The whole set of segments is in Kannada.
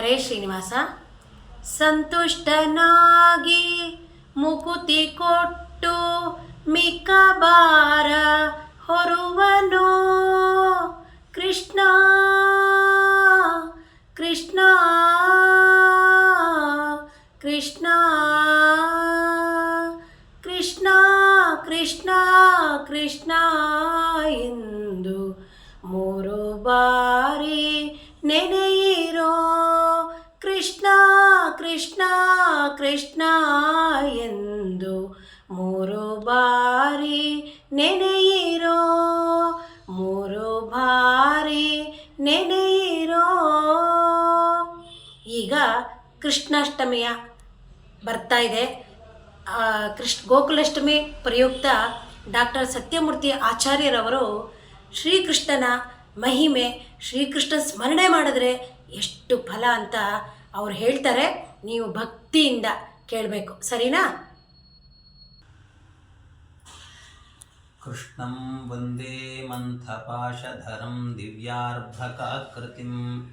ಹರೇ ಶ್ರೀನಿವಾಸ. ಸಂತುಷ್ಟನಾಗಿ ಮುಕುತಿ ಕೊಟ್ಟು ಮಿಕ್ಕ ಬಾರ ಹೊರುವನು. ಕೃಷ್ಣ ಕೃಷ್ಣ ಕೃಷ್ಣ ಕೃಷ್ಣ ಕೃಷ್ಣ ಕೃಷ್ಣ ಎಂದು ಮೂರು ಬಾರಿ ನೆನೆಯಿರೋ ಕೃಷ್ಣ ಕೃಷ್ಣ ಎಂದು ಮೂರು ಬಾರಿ ನೆನೆಯಿರೋ, ಮೂರು ಬಾರಿ ನೆನೆಯಿರೋ. ಈಗ ಕೃಷ್ಣಾಷ್ಟಮಿಯ ಬರ್ತಾ ಇದೆ. ಕೃಷ್ಣ, ಗೋಕುಲಾಷ್ಟಮಿ ಪ್ರಯುಕ್ತ ಡಾಕ್ಟರ್ ಸತ್ಯಮೂರ್ತಿ ಆಚಾರ್ಯರವರು ಶ್ರೀಕೃಷ್ಣನ ಮಹಿಮೆ ಶ್ರೀಕೃಷ್ಣ ಸ್ಮರಣೆ ಮಾಡಿದ್ರೆ ಎಷ್ಟು ಫಲ ಅಂತ ಅವ್ರು ಹೇಳ್ತಾರೆ. ನೀವು ಭಕ್ತಿಯಿಂದ ಕೇಳಬೇಕು. ಸರಿನಾ? ಕೃಷ್ಣಂ ವಂದೇ ಮಂಥಪಾಶಧರಂ ದಿವ್ಯಾರ್ಭಕಾಕೃತಿಂ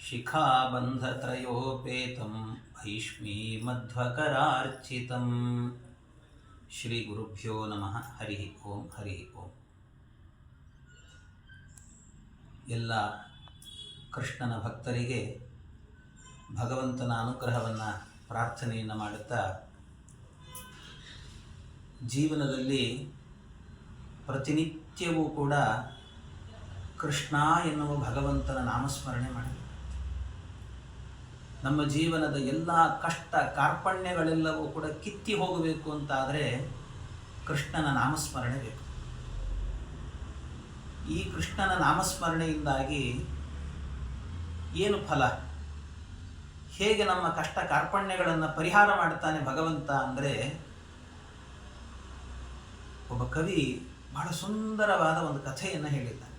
ಶಿಖಾಬಂಧತ್ರಯೋಪೇತಂ ಭೈಷ್ಮೀಮಧ್ವಕರಾರ್ಚಿತಂ. ಶ್ರೀ ಗುರುಭ್ಯೋ ನಮಃ. ಹರಿ ಓಂ ಹರಿ ಓಂ. ಎಲ್ಲ ಕೃಷ್ಣನ ಭಕ್ತರಿಗೆ ಭಗವಂತನ ಅನುಗ್ರಹವನ್ನು ಪ್ರಾರ್ಥನೆಯನ್ನು ಮಾಡುತ್ತಾ ಜೀವನದಲ್ಲಿ ಪ್ರತಿನಿತ್ಯವೂ ಕೂಡ ಕೃಷ್ಣ ಎನ್ನುವ ಭಗವಂತನ ನಾಮಸ್ಮರಣೆ ಮಾಡಿ. ನಮ್ಮ ಜೀವನದ ಎಲ್ಲ ಕಷ್ಟ ಕಾರ್ಪಣ್ಯಗಳೆಲ್ಲವೂ ಕೂಡ ಕಿತ್ತಿ ಹೋಗಬೇಕು ಅಂತಾದರೆ ಕೃಷ್ಣನ ನಾಮಸ್ಮರಣೆ ಬೇಕು. ಈ ಕೃಷ್ಣನ ನಾಮಸ್ಮರಣೆಯಿಂದಾಗಿ ಏನು ಫಲ? ಹೇಗೆ ನಮ್ಮ ಕಷ್ಟ ಕಾರ್ಪಣ್ಯಗಳನ್ನು ಪರಿಹಾರ ಮಾಡ್ತಾನೆ ಭಗವಂತ ಅಂದರೆ ಒಬ್ಬ ಕವಿ ಬಹಳ ಸುಂದರವಾದ ಒಂದು ಕಥೆಯನ್ನು ಹೇಳಿದ್ದಾನೆ.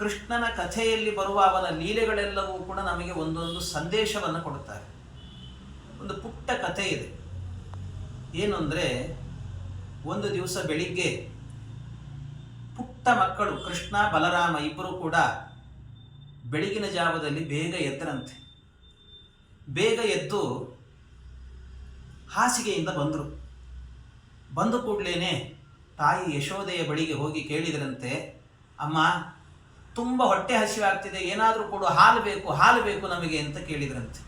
ಕೃಷ್ಣನ ಕಥೆಯಲ್ಲಿ ಬರುವ ಅವನ ಲೀಲೆಗಳೆಲ್ಲವೂ ಕೂಡ ನಮಗೆ ಒಂದೊಂದು ಸಂದೇಶವನ್ನು ಕೊಡುತ್ತಾರೆ. ಒಂದು ಪುಟ್ಟ ಕಥೆ ಇದೆ. ಏನು ಅಂದರೆ ಒಂದು ದಿವಸ ಬೆಳಿಗ್ಗೆ ಪುಟ್ಟ ಮಕ್ಕಳು ಕೃಷ್ಣ, ಬಲರಾಮ ಇಬ್ಬರು ಕೂಡ ಬೆಳಗಿನ ಜಾವದಲ್ಲಿ ಬೇಗ ಎದ್ದರಂತೆ. ಬೇಗ ಎದ್ದು ಹಾಸಿಗೆಯಿಂದ ಬಂದರು. ಬಂದ ಕೂಡಲೇ ತಾಯಿ ಯಶೋದೆಯ ಬಳಿಗೆ ಹೋಗಿ ಕೇಳಿದರಂತೆ, ಅಮ್ಮ, ತುಂಬ ಹೊಟ್ಟೆ ಹಸಿವಾಗ್ತಿದೆ, ಏನಾದರೂ ಕೊಡು, ಹಾಲು ಬೇಕು ಹಾಲು ಬೇಕು ನಮಗೆ ಅಂತ ಕೇಳಿದ್ರಂತೆ.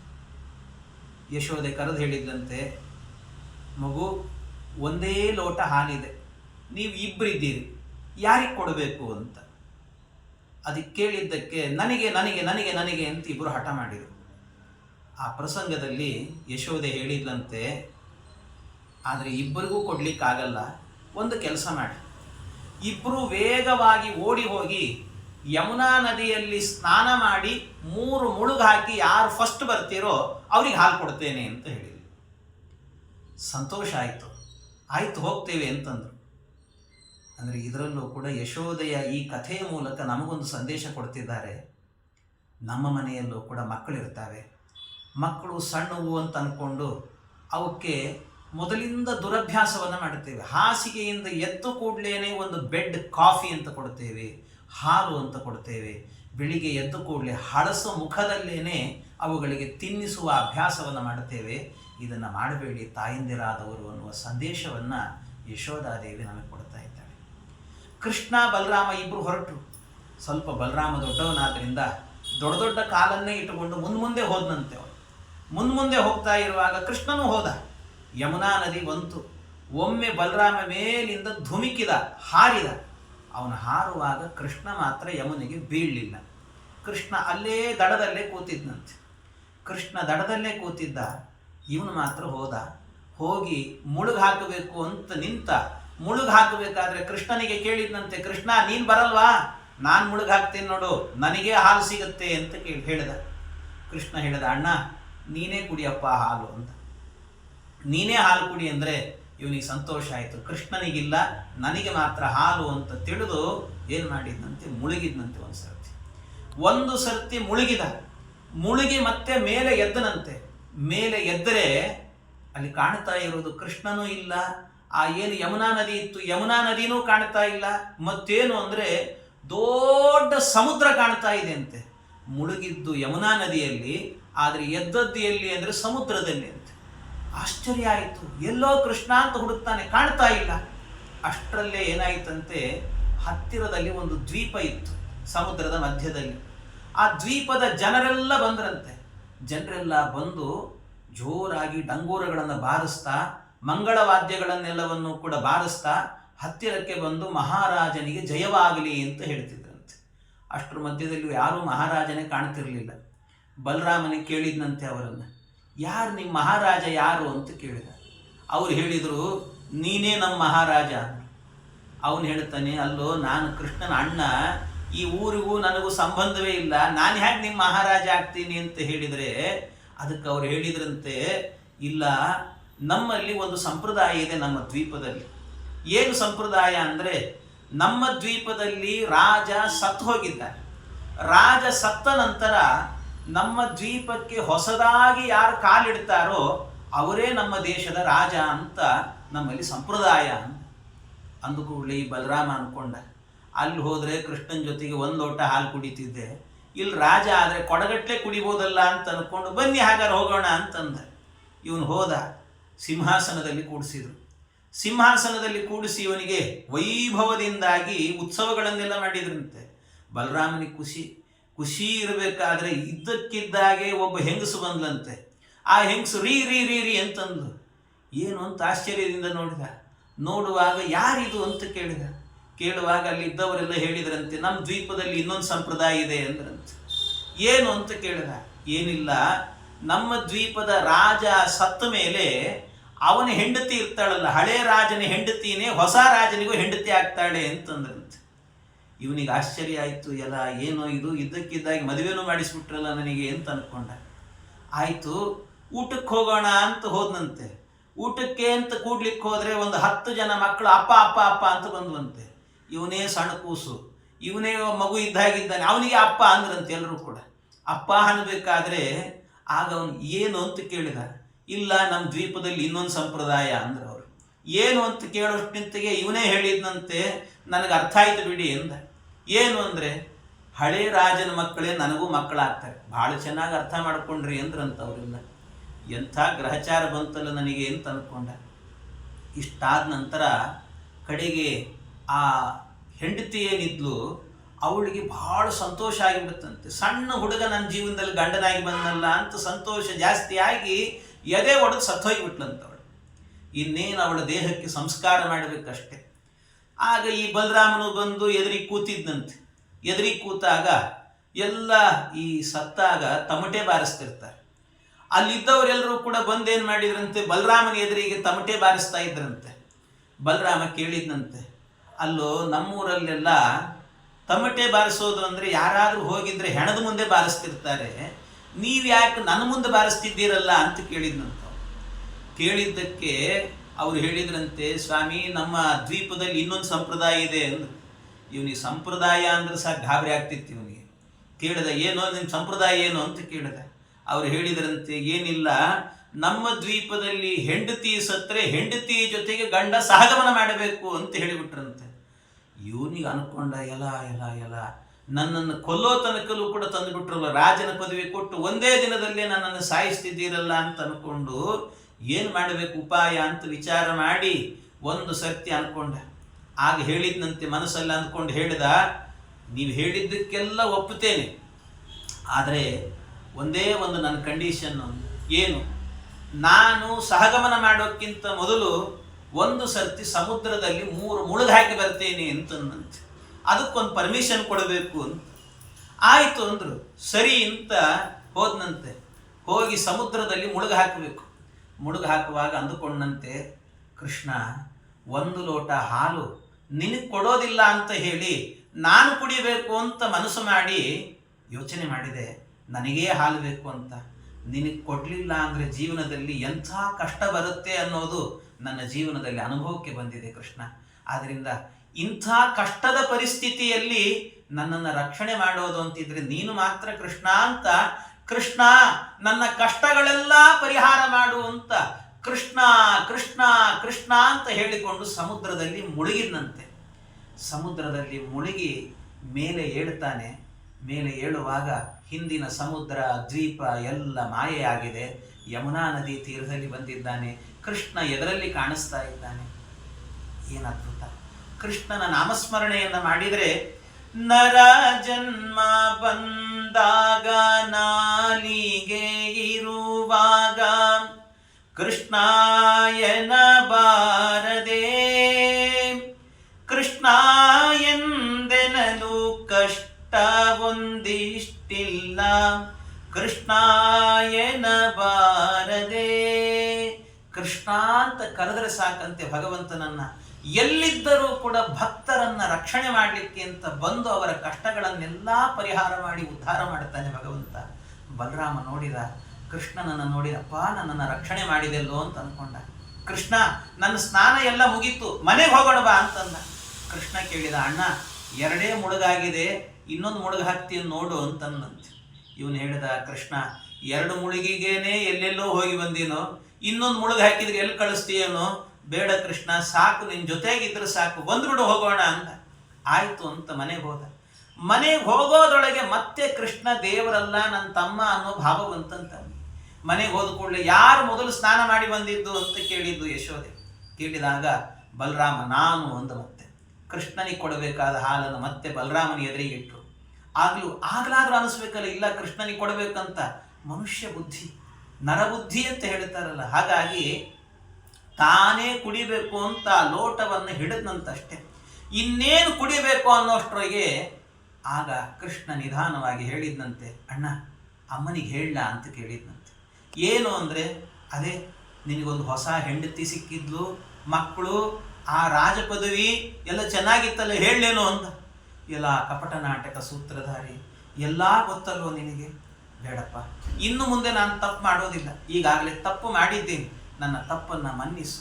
ಯಶೋದೆ ಕರೆದು ಹೇಳಿದ್ರಂತೆ, ಮಗು, ಒಂದೇ ಲೋಟ ಹಾಲಿದೆ, ನೀವು ಇಬ್ಬರಿದ್ದೀರಿ ಯಾರಿಗೆ ಕೊಡಬೇಕು? ಅಂತ. ಅದಕ್ಕೆ ಕೇಳಿದ್ದಕ್ಕೆ, ನನಗೆ ನನಗೆ ನನಗೆ ನನಗೆ ಅಂತ ಇಬ್ಬರು ಹಠ ಮಾಡಿದರು. ಆ ಪ್ರಸಂಗದಲ್ಲಿ ಯಶೋದೆ ಹೇಳಿದ್ಲಂತೆ, ಆದರೆ ಇಬ್ಬರಿಗೂ ಕೊಡಲಿಕ್ಕಾಗಲ್ಲ, ಒಂದು ಕೆಲಸ ಮಾಡಿ. ಇಬ್ಬರು ವೇಗವಾಗಿ ಓಡಿ ಹೋಗಿ ಯಮುನಾ ನದಿಯಲ್ಲಿ ಸ್ನಾನ ಮಾಡಿ ಮೂರು ಮುಳುಗು ಹಾಕಿ ಯಾರು ಫಸ್ಟ್ ಬರ್ತೀರೋ ಅವ್ರಿಗೆ ಹಾಲು ಕೊಡ್ತೇನೆ ಅಂತ ಹೇಳಿದ್ರು. ಸಂತೋಷ ಆಯಿತು. ಆಯ್ತು, ಹೋಗ್ತೇವೆ ಅಂತಂದರು. ಅಂದರೆ ಇದರಲ್ಲೂ ಕೂಡ ಯಶೋದೆಯ ಈ ಕಥೆಯ ಮೂಲಕ ನಮಗೊಂದು ಸಂದೇಶ ಕೊಡ್ತಿದ್ದಾರೆ. ನಮ್ಮ ಮನೆಯಲ್ಲೂ ಕೂಡ ಮಕ್ಕಳಿರ್ತಾವೆ. ಮಕ್ಕಳು ಸಣ್ಣವು ಅಂತ ಅಂದ್ಕೊಂಡು ಅವಕ್ಕೆ ಮೊದಲಿಂದ ದುರಭ್ಯಾಸವನ್ನು ಮಾಡುತ್ತೇವೆ ಹಾಸಿಗೆಯಿಂದ ಎದ್ದು ಕೂಡಲೇ ಒಂದು ಬೆಡ್ ಕಾಫಿ ಅಂತ ಕೊಡ್ತೇವೆ, ಹಾಲು ಅಂತ ಕೊಡ್ತೇವೆ. ಬೆಳಿಗ್ಗೆ ಎದ್ದು ಕೂಡಲೇ ಹಳಸ ಮುಖದಲ್ಲೇ ಅವುಗಳಿಗೆ ತಿನ್ನಿಸುವ ಅಭ್ಯಾಸವನ್ನು ಮಾಡುತ್ತೇವೆ ಇದನ್ನು ಮಾಡಬೇಡಿ ತಾಯಂದಿರಾದವರು ಅನ್ನುವ ಸಂದೇಶವನ್ನು ಯಶೋಧಾದೇವಿ ನಮಗೆ ಕೊಡ್ತಾ ಇದ್ದಾಳೆ. ಕೃಷ್ಣ, ಬಲರಾಮ ಇಬ್ಬರು ಹೊರಟು ಸ್ವಲ್ಪ ಬಲರಾಮ ದೊಡ್ಡವನಾದ್ರಿಂದ ದೊಡ್ಡ ದೊಡ್ಡ ಕಾಲನ್ನೇ ಇಟ್ಟುಕೊಂಡು ಮುಂದೆ ಮುಂದೆ ಹೋದನಂತೆ ಅವನು ಮುಂದೆ ಮುಂದೆ ಹೋಗ್ತಾ ಇರುವಾಗ ಕೃಷ್ಣನು ಹೋದ. ಯಮುನಾ ನದಿ ಬಂತು. ಒಮ್ಮೆ ಬಲರಾಮ ಮೇಲಿಂದ ಧುಮಿಕಿದ, ಹಾರಿದ. ಅವನು ಹಾರುವಾಗ ಕೃಷ್ಣ ಮಾತ್ರ ಯಮುನಿಗೆ ಬೀಳಲಿಲ್ಲ. ಕೃಷ್ಣ ಅಲ್ಲೇ ದಡದಲ್ಲೇ ಕೂತಿದ್ನಂತೆ. ಕೃಷ್ಣ ದಡದಲ್ಲೇ ಕೂತಿದ್ದ. ಇವನು ಮಾತ್ರ ಹೋದ. ಹೋಗಿ ಮುಳುಗಾಕಬೇಕು ಅಂತ ನಿಂತ ಮುಳುಗಾಕಬೇಕಾದ್ರೆ ಕೃಷ್ಣನಿಗೆ ಕೇಳಿದ್ನಂತೆ, ಕೃಷ್ಣ, ನೀನು ಬರಲ್ವಾ? ನಾನು ಮುಳುಗ್ ಹಾಕ್ತೇನೆ ನೋಡು, ನನಗೆ ಹಾಲು ಸಿಗುತ್ತೆ ಅಂತ ಕೇಳಿ, ಹೇಳಿದ. ಕೃಷ್ಣ ಹೇಳಿದ, ಅಣ್ಣ ನೀನೇ ಕುಡಿಯಪ್ಪ ಹಾಲು ಅಂತ. ನೀನೇ ಹಾಲು ಕುಡಿ ಅಂದರೆ ಇವನಿಗೆ ಸಂತೋಷ ಆಯಿತು. ಕೃಷ್ಣನಿಗಿಲ್ಲ, ನನಗೆ ಮಾತ್ರ ಹಾಲು ಅಂತ ತಿಳಿದು ಏನು ಮಾಡಿದ್ನಂತೆ? ಮುಳುಗಿದ್ನಂತೆ ಒಂದು ಸರ್ತಿ. ಒಂದು ಸರ್ತಿ ಮುಳುಗಿದ. ಮುಳುಗಿ ಮತ್ತೆ ಮೇಲೆ ಎದ್ದನಂತೆ. ಮೇಲೆ ಎದ್ದರೆ ಅಲ್ಲಿ ಕಾಣ್ತಾ ಇರೋದು ಕೃಷ್ಣನೂ ಇಲ್ಲ, ಆ ಏನು ಯಮುನಾ ನದಿ ಇತ್ತು, ಯಮುನಾ ನದಿನೂ ಕಾಣ್ತಾ ಇಲ್ಲ. ಮತ್ತೇನು ಅಂದರೆ ದೊಡ್ಡ ಸಮುದ್ರ ಕಾಣ್ತಾ ಇದೆ ಅಂತೆ. ಮುಳುಗಿದ್ದು ಯಮುನಾ ನದಿಯಲ್ಲಿ, ಆದರೆ ಎದ್ದದ್ದು ಎಲ್ಲಿ ಅಂದರೆ ಸಮುದ್ರದಲ್ಲಿ ಅಂತ. ಆಶ್ಚರ್ಯ ಆಯಿತು. ಎಲ್ಲೋ ಕೃಷ್ಣ ಅಂತ ಹುಡುಕ್ತಾನೆ, ಕಾಣ್ತಾ ಇಲ್ಲ. ಅಷ್ಟರಲ್ಲೇ ಏನಾಯಿತಂತೆ, ಹತ್ತಿರದಲ್ಲಿ ಒಂದು ದ್ವೀಪ ಇತ್ತು, ಸಮುದ್ರದ ಮಧ್ಯದಲ್ಲಿ. ಆ ದ್ವೀಪದ ಜನರೆಲ್ಲ ಬಂದ್ರಂತೆ. ಜನರೆಲ್ಲ ಬಂದು ಜೋರಾಗಿ ಡಂಗೂರಗಳನ್ನು ಬಾರಿಸ್ತಾ, ಮಂಗಳವಾದ್ಯಗಳನ್ನೆಲ್ಲವನ್ನು ಕೂಡ ಬಾರಿಸ್ತಾ, ಹತ್ತಿರಕ್ಕೆ ಬಂದು ಮಹಾರಾಜನಿಗೆ ಜಯವಾಗಲಿ ಅಂತ ಹೇಳ್ತಿದ್ರಂತೆ ಅಷ್ಟರ ಮಧ್ಯದಲ್ಲಿ ಯಾರೂ ಮಹಾರಾಜನೇ ಕಾಣ್ತಿರಲಿಲ್ಲ. ಬಲರಾಮನಿಗೆ ಕೇಳಿದ್ನಂತೆ ಅವರನ್ನು. ಯಾರು ನಿಮ್ಮ ಮಹಾರಾಜ ಯಾರು ಅಂತ ಕೇಳಿದ. ಅವ್ರು ಹೇಳಿದರು, ನೀನೇ ನಮ್ಮ ಮಹಾರಾಜ ಅವನು ಹೇಳ್ತಾನೆ, ಅಲ್ಲೋ, ನಾನು ಕೃಷ್ಣನ ಅಣ್ಣ, ಈ ಊರಿಗೂ ನನಗೂ ಸಂಬಂಧವೇ ಇಲ್ಲ, ನಾನು ಹೇಗೆ ನಿಮ್ಮ ಮಹಾರಾಜ ಆಗ್ತೀನಿ ಅಂತ ಹೇಳಿದರೆ, ಅದಕ್ಕೆ ಅವ್ರು ಹೇಳಿದ್ರಂತೆ, ಇಲ್ಲ, ನಮ್ಮಲ್ಲಿ ಒಂದು ಸಂಪ್ರದಾಯ ಇದೆ ನಮ್ಮ ದ್ವೀಪದಲ್ಲಿ. ಏನು ಸಂಪ್ರದಾಯ ಅಂದರೆ ನಮ್ಮ ದ್ವೀಪದಲ್ಲಿ ರಾಜ ಸತ್ತು ಹೋಗಿದ್ದ ರಾಜ ಸತ್ತ ನಂತರ ನಮ್ಮ ದ್ವೀಪಕ್ಕೆ ಹೊಸದಾಗಿ ಯಾರು ಕಾಲಿಡ್ತಾರೋ ಅವರೇ ನಮ್ಮ ದೇಶದ ರಾಜ ಅಂತ ನಮ್ಮಲ್ಲಿ ಸಂಪ್ರದಾಯ ಅಂದು ಕೂಡಲೇ ಬಲರಾಮ ಅನ್ಕೊಂಡ, ಅಲ್ಲಿ ಹೋದರೆ ಕೃಷ್ಣನ ಜೊತೆಗೆ ಒಂದು ಲೋಟ ಹಾಲು ಕುಡಿತಿದ್ದೆ. ಇಲ್ಲಿ ರಾಜ ಆದರೆ ಕೊಡಗಟ್ಟಲೆ ಕುಡಿಬೋದಲ್ಲ ಅಂತ ಅಂದ್ಕೊಂಡು ಬನ್ನಿ ಹಾಗಾದ್ರೆ ಹೋಗೋಣ ಅಂತಂದ. ಇವನು ಹೋದ, ಸಿಂಹಾಸನದಲ್ಲಿ ಕೂಡಿಸಿದ್ರು. ಸಿಂಹಾಸನದಲ್ಲಿ ಕೂಡಿಸಿ ಇವನಿಗೆ ವೈಭವದಿಂದಾಗಿ ಉತ್ಸವಗಳನ್ನೆಲ್ಲ ಮಾಡಿದ್ರಂತೆ. ಬಲರಾಮನಿಗೆ ಖುಷಿ ಖುಷಿ ಇರಬೇಕಾದ್ರೆ ಇದ್ದಕ್ಕಿದ್ದಾಗೆ ಒಬ್ಬ ಹೆಂಗಸು ಬಂದ್ಲಂತೆ. ಆ ಹೆಂಗಸು ರೀ ರೀ ರೀ ರೀ ಅಂತಂದು ಏನು ಅಂತ ಆಶ್ಚರ್ಯದಿಂದ ನೋಡಿದ. ನೋಡುವಾಗ ಯಾರಿದು ಅಂತ ಕೇಳಿದ. ಕೇಳುವಾಗ ಅಲ್ಲಿ ಇದ್ದವರೆಲ್ಲ ಹೇಳಿದ್ರಂತೆ ನಮ್ಮ ದ್ವೀಪದಲ್ಲಿ ಇನ್ನೊಂದು ಸಂಪ್ರದಾಯ ಇದೆ ಅಂದ್ರಂತೆ. ಏನು ಅಂತ ಕೇಳಿದ. ಏನಿಲ್ಲ, ನಮ್ಮ ದ್ವೀಪದ ರಾಜ ಸತ್ತ ಮೇಲೆ ಅವನ ಹೆಂಡತಿ ಇರ್ತಾಳಲ್ಲ, ಹಳೆ ರಾಜನ ಹೆಂಡತಿನೇ ಹೊಸ ರಾಜನಿಗೂ ಹೆಂಡತಿ ಆಗ್ತಾಳೆ ಅಂತಂದ್ರಂತೆ. ಇವನಿಗೆ ಆಶ್ಚರ್ಯ ಆಯಿತು, ಎಲ್ಲ ಏನೋ ಇದು, ಇದ್ದಕ್ಕಿದ್ದಾಗಿ ಮದುವೆನೂ ಮಾಡಿಸ್ಬಿಟ್ರಲ್ಲ ನನಗೆ ಅಂತ ಅನ್ಕೊಂಡ. ಆಯಿತು, ಊಟಕ್ಕೆ ಹೋಗೋಣ ಅಂತ ಹೋದ್ನಂತೆ. ಊಟಕ್ಕೆ ಅಂತ ಕೂಡ್ಲಿಕ್ಕೆ ಹೋದರೆ ಒಂದು ಹತ್ತು ಜನ ಮಕ್ಕಳು ಅಪ್ಪ ಅಪ್ಪ ಅಪ್ಪ ಅಂತ ಬಂದ್ವಂತೆ. ಇವನೇ ಸಣ್ಣ ಕೂಸು. ಇವನೇ ಮಗು ಇದ್ದಾಗಿದ್ದಾನೆ. ಅವನಿಗೆ ಅಪ್ಪ ಅಂದ್ರಂತೆ ಎಲ್ಲರೂ ಕೂಡ. ಅಪ್ಪ ಅನ್ಬೇಕಾದ್ರೆ ಆಗ ಅವನು ಏನು ಅಂತ ಕೇಳಿದ? ಇಲ್ಲ ನಮ್ಮ ದ್ವೀಪದಲ್ಲಿ ಇನ್ನೊಂದು ಸಂಪ್ರದಾಯ ಅಂದ್ರೆ ಅವರು. ಏನು ಅಂತ ಕೇಳೋಷ್ಟಿಂತೆಗೆ ಇವನೇ ಹೇಳಿದ್ನಂತೆ, ನನಗೆ ಅರ್ಥ ಆಯ್ತು ಬಿಡಿ ಎಂದ. ಏನು ಅಂದರೆ, ಹಳೆ ರಾಜನ ಮಕ್ಕಳೇ ನನಗೂ ಮಕ್ಕಳಾಗ್ತಾರೆ. ಭಾಳ ಚೆನ್ನಾಗಿ ಅರ್ಥ ಮಾಡ್ಕೊಂಡ್ರಿ ಅಂದ್ರಂತ ಅವರಿಂದ ಎಂಥ ಗ್ರಹಚಾರ ಬಂತಲ್ಲ ನನಗೆ ಅಂತ ಅಂದ್ಕೊಂಡ ಇಷ್ಟಾದ ನಂತರ ಕಡೆಗೆ ಆ ಹೆಂಡತಿ ಏನಿದ್ಲು, ಅವಳಿಗೆ ಭಾಳ ಸಂತೋಷ ಆಗಿಬಿಡುತ್ತಂತೆ ಸಣ್ಣ ಹುಡುಗ ನನ್ನ ಜೀವನದಲ್ಲಿ ಗಂಡನಾಗಿ ಬಂದಲ್ಲ ಅಂತ ಸಂತೋಷ ಜಾಸ್ತಿ ಆಗಿ ಎದೆ ಒಡೆದು ಸತ್ತೋಗಿಬಿಟ್ಲಂತ ಅವಳು ಇನ್ನೇನು ಅವಳ ದೇಹಕ್ಕೆ ಸಂಸ್ಕಾರ ಮಾಡಬೇಕಷ್ಟೆ. ಆಗ ಈ ಬಲರಾಮನು ಬಂದು ಎದುರಿ ಕೂತಿದ್ದಂತೆ ಎದುರಿ ಕೂತಾಗ ಎಲ್ಲ ಈ ಸತ್ತಾಗ ತಮಟೆ ಬಾರಿಸ್ತಿರ್ತಾರೆ. ಅಲ್ಲಿದ್ದವರೆಲ್ಲರೂ ಕೂಡ ಬಂದೇನು ಮಾಡಿದ್ರಂತೆ? ಬಲರಾಮನ ಎದುರಿಗೆ ತಮಟೆ ಬಾರಿಸ್ತಾ ಇದ್ರಂತೆ. ಬಲರಾಮ ಕೇಳಿದ್ನಂತೆ, ಅಲ್ಲೋ, ನಮ್ಮೂರಲ್ಲೆಲ್ಲ ತಮಟೆ ಬಾರಿಸೋದು ಅಂದರೆ ಯಾರಾದರೂ ಹೋಗಿದ್ರೆ ಹೆಣದ ಮುಂದೆ ಬಾರಿಸ್ತಿರ್ತಾರೆ. ನೀವು ಯಾಕೆ ನನ್ನ ಮುಂದೆ ಬಾರಿಸ್ತಿದ್ದೀರಲ್ಲ ಅಂತ ಕೇಳಿದ್ನಂತ ಕೇಳಿದ್ದಕ್ಕೆ ಅವ್ರು ಹೇಳಿದ್ರಂತೆ, ಸ್ವಾಮಿ, ನಮ್ಮ ದ್ವೀಪದಲ್ಲಿ ಇನ್ನೊಂದು ಸಂಪ್ರದಾಯ ಇದೆ ಅಂದ್ರು. ಇವನಿಗೆ ಸಂಪ್ರದಾಯ ಅಂದ್ರೆ ಸಹ ಗಾಬರಿ ಆಗ್ತಿತ್ತು ಇವನಿಗೆ. ಕೇಳಿದ, ಏನೋ ನಿಮ್ಮ ಸಂಪ್ರದಾಯ ಏನು? ಅಂತ ಕೇಳಿದ. ಅವ್ರು ಹೇಳಿದ್ರಂತೆ, ಏನಿಲ್ಲ, ನಮ್ಮ ದ್ವೀಪದಲ್ಲಿ ಹೆಂಡತಿ ಸತ್ತರೆ ಹೆಂಡತಿ ಜೊತೆಗೆ ಗಂಡ ಸಹಗಮನ ಮಾಡಬೇಕು ಅಂತ ಹೇಳಿಬಿಟ್ರಂತೆ. ಇವನಿಗೆ ಅನ್ಕೊಂಡ ಎಲ್ಲ ಎಲ್ಲ ಎಲ ನನ್ನನ್ನು ಕೊಲ್ಲೋ ತನಕಲ್ಲೂ ಕೂಡ ತಂದುಬಿಟ್ರಲ್ಲ. ರಾಜನ ಪದವಿ ಕೊಟ್ಟು ಒಂದೇ ದಿನದಲ್ಲೇ ನನ್ನನ್ನು ಸಾಯಿಸ್ತಿದ್ದೀರಲ್ಲ ಅಂತ ಅನ್ಕೊಂಡು ಏನು ಮಾಡಬೇಕು ಉಪಾಯ ಅಂತ ವಿಚಾರ ಮಾಡಿ ಒಂದು ಸರ್ತಿ ಅನ್ಕೊಂಡ. ಆಗ ಹೇಳಿದ್ನಂತೆ ಮನಸ್ಸಲ್ಲಿ ಅಂದ್ಕೊಂಡು ಹೇಳಿದ, ನೀವು ಹೇಳಿದ್ದಕ್ಕೆಲ್ಲ ಒಪ್ಪುತ್ತೇನೆ. ಆದರೆ ಒಂದೇ ಒಂದು ನನ್ನ ಕಂಡೀಷನ್ ಏನು? ನಾನು ಸಹಗಮನ ಮಾಡೋಕ್ಕಿಂತ ಮೊದಲು ಒಂದು ಸರ್ತಿ ಸಮುದ್ರದಲ್ಲಿ ಮೂರು ಮುಳುಗಾಕಿ ಬರ್ತೇನೆ ಅಂತಂದಂತೆ. ಅದಕ್ಕೊಂದು ಪರ್ಮಿಷನ್ ಕೊಡಬೇಕು ಅಂತ. ಆಯಿತು ಅಂದರು, ಸರಿ ಅಂತ ಹೋದನಂತೆ. ಹೋಗಿ ಸಮುದ್ರದಲ್ಲಿ ಮುಳುಗು ಹಾಕಬೇಕು. ಮುಳುಗು ಹಾಕುವಾಗ ಅಂದುಕೊಂಡಂತೆ ಕೃಷ್ಣ, ಒಂದು ಲೋಟ ಹಾಲು ನಿನಗೆ ಕೊಡೋದಿಲ್ಲ ಅಂತ ಹೇಳಿ ನಾನು ಕುಡಿಬೇಕು ಅಂತ ಮನಸ್ಸು ಮಾಡಿ ಯೋಚನೆ ಮಾಡಿದೆ, ನನಗೇ ಹಾಲು ಬೇಕು ಅಂತ. ನಿನಗೆ ಕೊಡಲಿಲ್ಲ ಅಂದರೆ ಜೀವನದಲ್ಲಿ ಎಂಥ ಕಷ್ಟ ಬರುತ್ತೆ ಅನ್ನೋದು ನನ್ನ ಜೀವನದಲ್ಲಿ ಅನುಭವಕ್ಕೆ ಬಂದಿದೆ ಕೃಷ್ಣ. ಆದ್ದರಿಂದ ಇಂಥ ಕಷ್ಟದ ಪರಿಸ್ಥಿತಿಯಲ್ಲಿ ನನ್ನನ್ನು ರಕ್ಷಣೆ ಮಾಡೋದು ಅಂತಿದ್ರೆ ನೀನು ಮಾತ್ರ ಕೃಷ್ಣ ಅಂತ. ಕೃಷ್ಣ, ನನ್ನ ಕಷ್ಟಗಳೆಲ್ಲ ಪರಿಹಾರ ಮಾಡು ಅಂತ. ಕೃಷ್ಣ ಕೃಷ್ಣ ಕೃಷ್ಣ ಅಂತ ಹೇಳಿಕೊಂಡು ಸಮುದ್ರದಲ್ಲಿ ಮುಳುಗಿದಂತೆ ಸಮುದ್ರದಲ್ಲಿ ಮುಳುಗಿ ಮೇಲೆ ಏಳ್ತಾನೆ ಮೇಲೆ ಏಳುವಾಗ ಹಿಂದಿನ ಸಮುದ್ರ, ದ್ವೀಪ ಎಲ್ಲ ಮಾಯೆಯಾಗಿದೆ. ಯಮುನಾ ನದಿ ತೀರದಲ್ಲಿ ಬಂದಿದ್ದಾನೆ. ಕೃಷ್ಣ ಎದರಲ್ಲಿ ಕಾಣಿಸ್ತಾ ಇದ್ದಾನೆ? ಏನದ್ಭುತ. ಕೃಷ್ಣನ ನಾಮಸ್ಮರಣೆಯನ್ನು ಮಾಡಿದರೆ ನರ ಜನ್ಮ ಬಂದಾಗ ನಾಲಿಗೆ ಇರುವಾಗ ಕೃಷ್ಣಾಯನ ಬಾರದೆ ಕೃಷ್ಣ ಎಂದೆನಲು ಕಷ್ಟ ಒಂದಿಷ್ಟಿಲ್ಲ, ಕೃಷ್ಣಾಯನ ಬಾರದೆ. ಕೃಷ್ಣ ಅಂತ ಕರೆದರೆ ಸಾಕಂತೆ ಭಗವಂತನನ್ನ. ಎಲ್ಲಿದ್ದರೂ ಕೂಡ ಭಕ್ತರನ್ನ ರಕ್ಷಣೆ ಮಾಡಲಿಕ್ಕೆ ಅಂತ ಬಂದು ಅವರ ಕಷ್ಟಗಳನ್ನೆಲ್ಲ ಪರಿಹಾರ ಮಾಡಿ ಉದ್ಧಾರ ಮಾಡುತ್ತಾನೆ ಭಗವಂತ. ಬಲರಾಮ ನೋಡಿದ ಕೃಷ್ಣನನ್ನು ನೋಡಿದಪ್ಪ, ನನ್ನನ್ನು ರಕ್ಷಣೆ ಮಾಡಿದೆಲ್ಲೋ ಅಂತ ಅನ್ಕೊಂಡ. ಕೃಷ್ಣ, ನನ್ನ ಸ್ನಾನ ಎಲ್ಲ ಮುಗೀತು, ಮನೆಗೆ ಹೋಗೋಣ ಬಾ ಅಂತಂದ. ಕೃಷ್ಣ ಕೇಳಿದ, ಅಣ್ಣ, ಎರಡೇ ಮುಳುಗಾಗಿದೆ, ಇನ್ನೊಂದು ಮುಳುಗ ಹಾಕ್ತೀನಿ ನೋಡು ಅಂತಂದಂತೆ. ಇವನು ಹೇಳಿದ, ಕೃಷ್ಣ, ಎರಡು ಮುಳುಗಿಗೇನೆ ಎಲ್ಲೆಲ್ಲೋ ಹೋಗಿ ಬಂದೀನೋ, ಇನ್ನೊಂದು ಮುಳುಗ ಹಾಕಿದ್ರೆ ಎಲ್ಲಿ ಕಳಿಸ್ತೀಯೇನೋ ಬೇಡ ಕೃಷ್ಣ, ಸಾಕು ನಿನ್ನ ಜೊತೆಗಿದ್ರೆ ಸಾಕು, ಬಂದ್ಬಿಡು ಹೋಗೋಣ ಅಂತ. ಆಯಿತು ಅಂತ ಮನೆಗೆ ಹೋದ. ಮನೆಗೆ ಹೋಗೋದೊಳಗೆ ಮತ್ತೆ ಕೃಷ್ಣ, ದೇವರಲ್ಲ ನನ್ನ ತಮ್ಮ ಅನ್ನೋ ಭಾವ ಬಂತಂತ. ಮನೆಗೆ ಹೋದ ಕೂಡಲೇ ಯಾರು ಮೊದಲು ಸ್ನಾನ ಮಾಡಿ ಬಂದಿದ್ದು ಅಂತ ಕೇಳಿದ್ದು ಯಶೋದೆ ಕೇಳಿದಾಗ, ಬಲರಾಮ, ನಾನು ಅಂದ ಮತ್ತೆ. ಕೃಷ್ಣನಿಗೆ ಕೊಡಬೇಕಾದ ಹಾಲನ್ನು ಮತ್ತೆ ಬಲರಾಮನ ಎದುರಿಗೆ ಇಟ್ಟರು ಆಗಲೂ, ಆಗ್ಲಾದ್ರೂ ಅನಿಸ್ಬೇಕಲ್ಲ, ಇಲ್ಲ ಕೃಷ್ಣನಿಗೆ ಕೊಡಬೇಕಂತ. ಮನುಷ್ಯ ಬುದ್ಧಿ, ನರಬುದ್ಧಿ ಅಂತ ಹೇಳ್ತಾರಲ್ಲ, ಹಾಗಾಗಿ ತಾನೇ ಕುಡಿಬೇಕು ಅಂತ ಲೋಟವನ್ನು ಹಿಡಿದಂತಷ್ಟೆ. ಇನ್ನೇನು ಕುಡಿಬೇಕು ಅನ್ನೋಷ್ಟರೊಳಗೆ ಆಗ ಕೃಷ್ಣ ನಿಧಾನವಾಗಿ ಹೇಳಿದ್ನಂತೆ, ಅಣ್ಣ, ಅಮ್ಮನಿಗೆ ಹೇಳ ಅಂತ ಕೇಳಿದ್ನಂತೆ. ಏನು ಅಂದರೆ, ಅದೇ, ನಿನಗೊಂದು ಹೊಸ ಹೆಂಡತಿ ಸಿಕ್ಕಿದ್ಲು, ಮಕ್ಕಳು, ಆ ರಾಜ ಪದವಿ ಎಲ್ಲ ಚೆನ್ನಾಗಿತ್ತಲ್ಲ ಹೇಳಲೇನು ಅಂತ. ಎಲ್ಲ ಕಪಟ ನಾಟಕ ಸೂತ್ರಧಾರಿ, ಎಲ್ಲ ಗೊತ್ತಲ್ವೋ ನಿನಗೆ? ಬೇಡಪ್ಪ, ಇನ್ನು ಮುಂದೆ ನಾನು ತಪ್ಪು ಮಾಡೋದಿಲ್ಲ. ಈಗಾಗಲೇ ತಪ್ಪು ಮಾಡಿದ್ದೀನಿ. ನನ್ನ ತಪ್ಪನ್ನು ಮನ್ನಿಸು.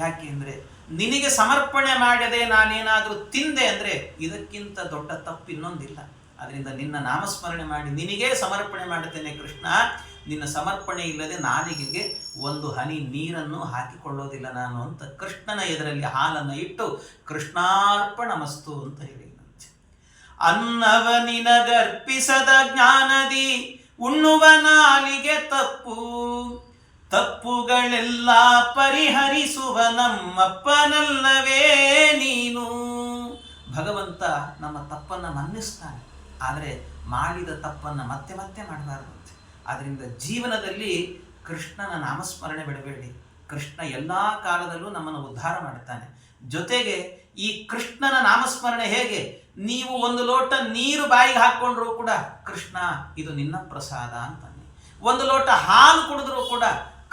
ಯಾಕೆ ಅಂದರೆ ನಿನಗೆ ಸಮರ್ಪಣೆ ಮಾಡದೆ, ನಾನೇನಾದರೂ ತಿಂದೆ ಅಂದರೆ ಇದಕ್ಕಿಂತ ದೊಡ್ಡ ತಪ್ಪು ಇನ್ನೊಂದಿಲ್ಲ. ಅದರಿಂದ ನಿನ್ನ ನಾಮಸ್ಮರಣೆ ಮಾಡಿ, ನಿನಗೇ ಸಮರ್ಪಣೆ ಮಾಡುತ್ತೇನೆ ಕೃಷ್ಣ. ನಿನ್ನ ಸಮರ್ಪಣೆ ಇಲ್ಲದೆ ನಾಲಿಗೆಗೆ ಒಂದು ಹನಿ ನೀರನ್ನು ಹಾಕಿಕೊಳ್ಳೋದಿಲ್ಲ ನಾನು ಅಂತ ಕೃಷ್ಣನ ಎದುರಲ್ಲಿ ಹಾಲನ್ನು ಇಟ್ಟು, ಕೃಷ್ಣಾರ್ಪಣ ಮಸ್ತು ಅಂತ ಹೇಳಿ. ಅನ್ನವ ನಿನಗರ್ಪಿಸದ ಜ್ಞಾನದಿ ಉಣ್ಣುವ ನಾಲಿಗೆ ತಪ್ಪು. ತಪ್ಪುಗಳೆಲ್ಲ ಪರಿಹರಿಸುವ ನಮ್ಮಪ್ಪನಲ್ಲವೇ ನೀನು. ಭಗವಂತ ನಮ್ಮ ತಪ್ಪನ್ನು ಮನ್ನಿಸ್ತಾನೆ. ಆದರೆ ಮಾಡಿದ ತಪ್ಪನ್ನು ಮತ್ತೆ ಮತ್ತೆ ಮಾಡಬಾರದಂತೆ. ಆದ್ದರಿಂದ ಜೀವನದಲ್ಲಿ ಕೃಷ್ಣನ ನಾಮಸ್ಮರಣೆ ಬಿಡಬೇಡಿ. ಕೃಷ್ಣ ಎಲ್ಲ ಕಾಲದಲ್ಲೂ ನಮ್ಮನ್ನು ಉದ್ಧಾರ ಮಾಡುತ್ತಾನೆ ಜೊತೆಗೆ ಈ ಕೃಷ್ಣನ ನಾಮಸ್ಮರಣೆ ಹೇಗೆ? ನೀವು ಒಂದು ಲೋಟ ನೀರು ಬಾಯಿಗೆ ಹಾಕ್ಕೊಂಡ್ರೂ ಕೂಡ, ಕೃಷ್ಣ, ಇದು ನಿನ್ನ ಪ್ರಸಾದ ಅಂತಾನೆ. ಒಂದು ಲೋಟ ಹಾಲು ಕುಡಿದ್ರೂ ಕೂಡ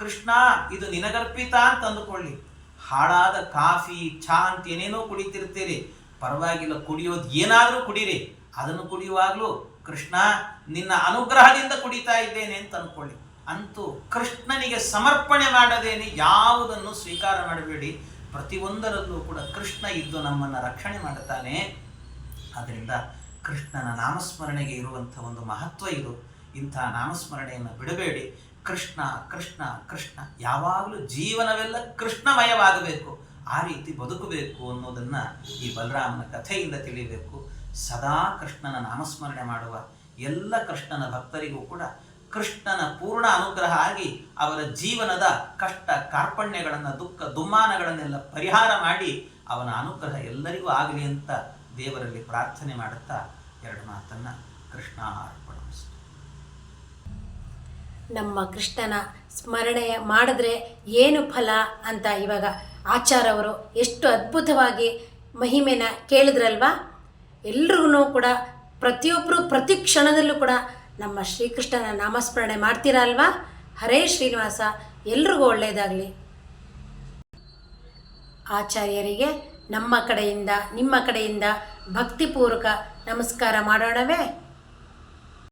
ಕೃಷ್ಣ, ಇದು ನಿನಗರ್ಪಿತ ಅಂತ ಅಂದುಕೊಳ್ಳಿ. ಹಾಳಾದ ಕಾಫಿ, ಚಾ ಅಂತ ಏನೇನೋ ಕುಡಿತಿರ್ತೀರಿ. ಪರವಾಗಿಲ್ಲ, ಕುಡಿಯೋದು ಏನಾದರೂ ಕುಡೀರಿ. ಅದನ್ನು ಕುಡಿಯುವಾಗಲೂ ಕೃಷ್ಣ, ನಿನ್ನ ಅನುಗ್ರಹದಿಂದ ಕುಡಿತಾ ಇದ್ದೇನೆ ಅಂತ ಅಂದ್ಕೊಳ್ಳಿ. ಅಂತೂ ಕೃಷ್ಣನಿಗೆ ಸಮರ್ಪಣೆ ಮಾಡದೇನೆ ಯಾವುದನ್ನು ಸ್ವೀಕಾರ ಮಾಡಬೇಡಿ. ಪ್ರತಿಯೊಂದರಲ್ಲೂ ಕೂಡ ಕೃಷ್ಣ ಇದ್ದು ನಮ್ಮನ್ನು ರಕ್ಷಣೆ ಮಾಡುತ್ತಾನೆ. ಆದ್ದರಿಂದ ಕೃಷ್ಣನ ನಾಮಸ್ಮರಣೆಗೆ ಇರುವಂಥ ಒಂದು ಮಹತ್ವ ಇದು. ಇಂಥ ನಾಮಸ್ಮರಣೆಯನ್ನು ಬಿಡಬೇಡಿ. ಕೃಷ್ಣ ಕೃಷ್ಣ ಕೃಷ್ಣ. ಯಾವಾಗಲೂ ಜೀವನವೆಲ್ಲ ಕೃಷ್ಣಮಯವಾಗಬೇಕು. ಆ ರೀತಿ ಬದುಕಬೇಕು ಅನ್ನೋದನ್ನು ಈ ಬಲರಾಮನ ಕಥೆಯಿಂದ ತಿಳಿಯಬೇಕು ಸದಾ ಕೃಷ್ಣನ ನಾಮಸ್ಮರಣೆ ಮಾಡುವ ಎಲ್ಲ ಕೃಷ್ಣನ ಭಕ್ತರಿಗೂ ಕೂಡ ಕೃಷ್ಣನ ಪೂರ್ಣ ಅನುಗ್ರಹ ಆಗಿ ಅವರ ಜೀವನದ ಕಷ್ಟ, ಕಾರ್ಪಣ್ಯಗಳನ್ನು, ದುಃಖ, ದುಮ್ಮಾನಗಳನ್ನೆಲ್ಲ ಪರಿಹಾರ ಮಾಡಿ ಅವನ ಅನುಗ್ರಹ ಎಲ್ಲರಿಗೂ ಆಗಲಿ ಅಂತ ದೇವರಲ್ಲಿ ಪ್ರಾರ್ಥನೆ ಮಾಡುತ್ತಾ ಎರಡು ಮಾತನ್ನು ಕೃಷ್ಣ ನಮ್ಮ ಕೃಷ್ಣನ ಸ್ಮರಣೆ ಮಾಡಿದ್ರೆ ಏನು ಫಲ ಅಂತ ಇವಾಗ ಆಚಾರವರು ಎಷ್ಟು ಅದ್ಭುತವಾಗಿ ಮಹಿಮೆನ ಕೇಳಿದ್ರಲ್ವಾ? ಎಲ್ರಿಗೂ ಕೂಡ ಪ್ರತಿಯೊಬ್ಬರು ಪ್ರತಿ ಕ್ಷಣದಲ್ಲೂ ಕೂಡ ನಮ್ಮ ಶ್ರೀಕೃಷ್ಣನ ನಾಮಸ್ಮರಣೆ ಮಾಡ್ತೀರಾ ಅಲ್ವಾ? ಹರೇ ಶ್ರೀನಿವಾಸ, ಎಲ್ರಿಗೂ ಒಳ್ಳೆಯದಾಗಲಿ ಆಚಾರ್ಯರಿಗೆ ನಮ್ಮ ಕಡೆಯಿಂದ, ನಿಮ್ಮ ಕಡೆಯಿಂದ ಭಕ್ತಿಪೂರ್ವಕ ನಮಸ್ಕಾರ ಮಾಡೋಣವೇ?